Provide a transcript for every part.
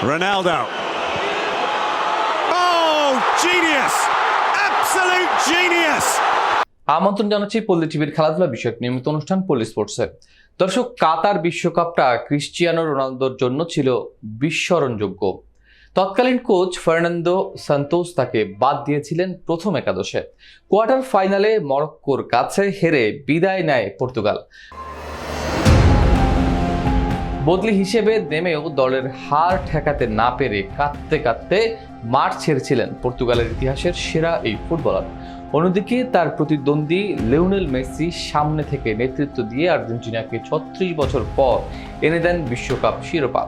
Ronaldo. Oh, genius! Absolute genius! আমন্ত্রণ জানাচ্ছি পল্লী টিভির খেলাধুলা বিষয়ক নিয়মিত অনুষ্ঠান পল্লী স্পোর্টসে দর্শক কাতার বিশ্বকাপটা ক্রিশ্চিয়ানো রোনালদোর জন্য ছিল বিস্মরণযোগ্য তৎকালীন কোচ ফার্নান্দো সান্তোস তাকে বাদ দিয়েছিলেন প্রথম একাদশে কোয়ার্টার ফাইনালে মরক্কোর কাছে হেরে বিদায় নেয় পর্তুগাল বদলি হিসেবে নেমেও দলের হার ঠেকাতে না পেরে কাঁদতে কাঁদতে মাঠ ছেড়েছিলেন পর্তুগালের ইতিহাসের সেরা এই ফুটবলার। অন্যদিকে তার প্রতিদ্বন্দ্বী লিওনেল মেসি সামনে থেকে নেতৃত্ব দিয়ে আর্জেন্টিনাকে ছত্রিশ বছর পর এনে দেন বিশ্বকাপ শিরোপা।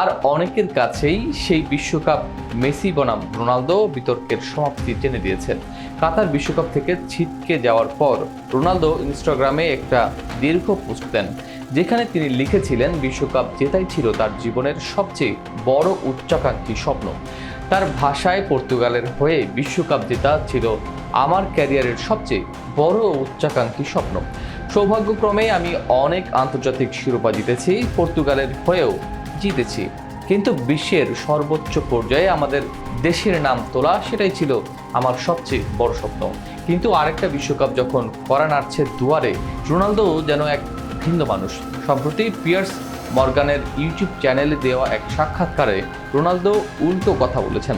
আর অনেকের কাছেই সেই বিশ্বকাপ মেসি বনাম রোনালদো বিতর্কের সমাপ্তি টেনে দিয়েছেন। কাতার বিশ্বকাপ থেকে ছিটকে যাওয়ার পর রোনালদো ইনস্টাগ্রামে একটা দীর্ঘ পোস্ট দেন, যেখানে তিনি লিখেছিলেন, বিশ্বকাপ জেতাই ছিল তার জীবনের সবচেয়ে বড় উচ্চাকাঙ্ক্ষী স্বপ্ন। তার ভাষায় পর্তুগালের হয়ে বিশ্বকাপ জেতা ছিল আমার ক্যারিয়ারের সবচেয়ে বড় উচ্চাকাঙ্ক্ষী স্বপ্ন। সৌভাগ্যক্রমে আমি অনেক আন্তর্জাতিক শিরোপা জিতেছি, পর্তুগালের হয়েও জিতেছি। কিন্তু বিশ্বের সর্বোচ্চ পর্যায়ে আমাদের দেশের নাম তোলা সেটাই ছিল আমার সবচেয়ে বড় স্বপ্ন। কিন্তু আরেকটা বিশ্বকাপ যখন করা নাড়ছে দুয়ারে রোনালদো যেন এক ভিন্ন মানুষ। সম্প্রতি পিয়ার্স মর্গানের ইউটিউব চ্যানেলে দেওয়া এক সাক্ষাৎকারে রোনালদো উল্টো কথা বলেছেন।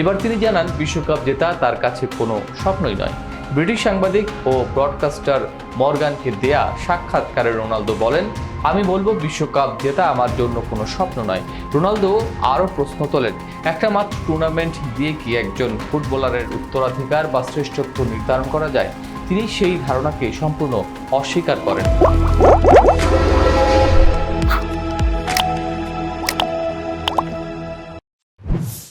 এবার তিনি জানান, বিশ্বকাপ জেতা তার কাছে কোনো স্বপ্নই নয়। ব্রিটিশ সাংবাদিক ও ব্রডকাস্টার মর্গানকে দেয়া সাক্ষাৎকারে রোনালদো বলেন, আমি বলব, বিশ্বকাপ জেতা আমার জন্য কোনো স্বপ্ন নয়। রোনালদো আরও প্রশ্ন তোলেন, একটা মাত্র টুর্নামেন্ট দিয়ে কি একজন ফুটবলারের উত্তরাধিকার বা শ্রেষ্ঠত্ব নির্ধারণ করা যায়? তিনি সেই ধারণাকে সম্পূর্ণ অস্বীকার করেন।